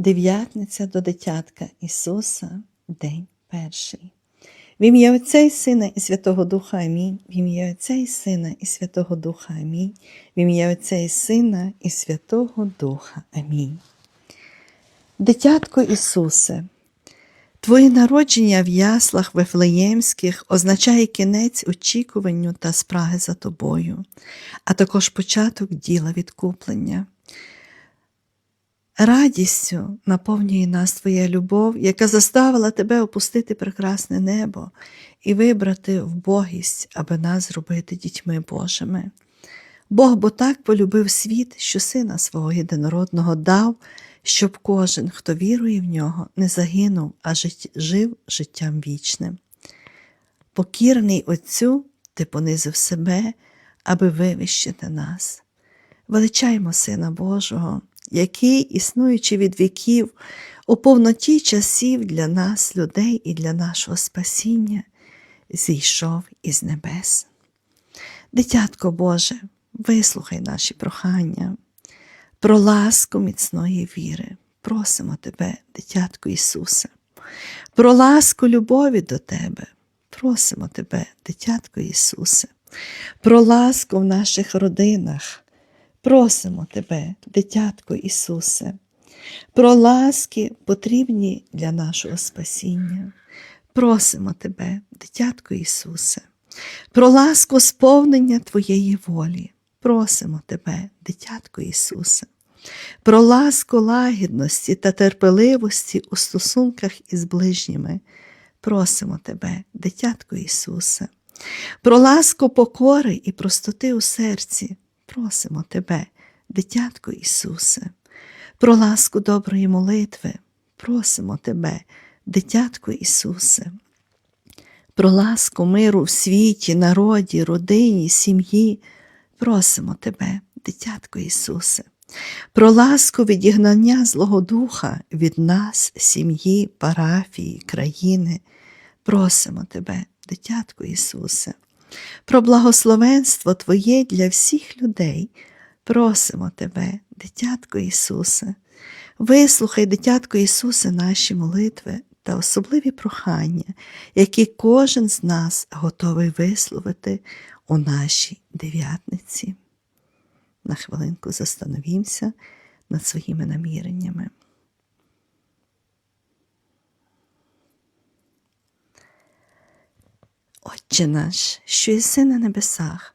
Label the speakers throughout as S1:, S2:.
S1: Дев'ятниця до дитятка Ісуса, день перший. В ім'я Отця і Сина і Святого Духа Амінь. В ім'я Отця і Сина і Святого Духа Амінь. В ім'я Отця і Сина і Святого Духа Амінь. Дитятко Ісусе, Твоє народження в яслах Вифлеємських означає кінець очікуванню та спраги за тобою, а також початок діла відкуплення. Радістю наповнює нас Твоя любов, яка заставила тебе опустити прекрасне небо і вибрати вбогість, аби нас зробити дітьми Божими. Бог бо так полюбив світ, що сина свого єдинородного дав, щоб кожен, хто вірує в нього, не загинув, а жив життям вічним. Покірний Отцю, ти понизив себе, аби вивищити нас. Величаємо Сина Божого, який, існуючи від віків, у повноті часів для нас, людей і для нашого спасіння, зійшов із небес. Дитятко Боже, вислухай наші прохання. Про ласку міцної віри просимо Тебе, дитятко Ісусе, про ласку любові до Тебе, просимо Тебе, дитятко Ісусе, про ласку в наших родинах, просимо Тебе, дитятко Ісусе, про ласки потрібні для нашого спасіння. Просимо Тебе, дитятко Ісусе, про ласку сповнення Твоєї волі. Просимо Тебе, дитятко Ісусе, про ласку лагідності та терпеливості у стосунках із ближніми. Просимо Тебе, дитятко Ісусе, про ласку покори і простоти у серці. Просимо Тебе, дитятко Ісусе, про ласку доброї молитви. Просимо Тебе, дитятко Ісусе, про ласку миру в світі, народі, родині, сім'ї. Просимо Тебе, дитятко Ісусе, про ласку відігнання Злого Духа від нас, сім'ї, парафії, країни. Просимо Тебе, дитятко Ісусе, про благословенство Твоє для всіх людей. Просимо Тебе, дитятко Ісусе, вислухай, дитятко Ісусе, наші молитви та особливі прохання, які кожен з нас готовий висловити у нашій дев'ятниці. На хвилинку застановімося над своїми наміреннями. Отче наш, що єси на небесах,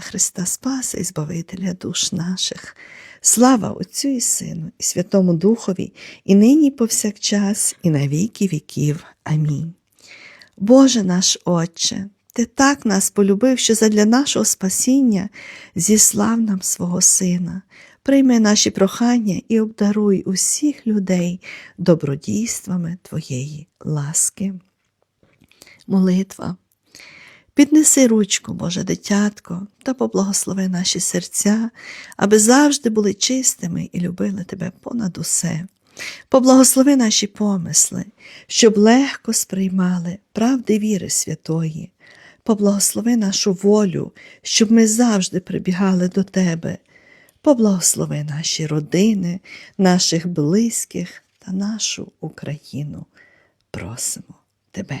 S1: Христа Спаса і Збавителя душ наших. Слава Отцю і Сину, і Святому Духові, і нині, і повсякчас, і на віки віків. Амінь. Боже наш Отче, Ти так нас полюбив, що задля нашого спасіння зіслав нам свого Сина. Прийми наші прохання і обдаруй усіх людей добродійствами Твоєї ласки. Молитва. Піднеси ручку, Боже дитятко, та поблагослови наші серця, аби завжди були чистими і любили Тебе понад усе. Поблагослови наші помисли, щоб легко сприймали правди віри святої. Поблагослови нашу волю, щоб ми завжди прибігали до Тебе. Поблагослови наші родини, наших близьких та нашу Україну. Просимо Тебе.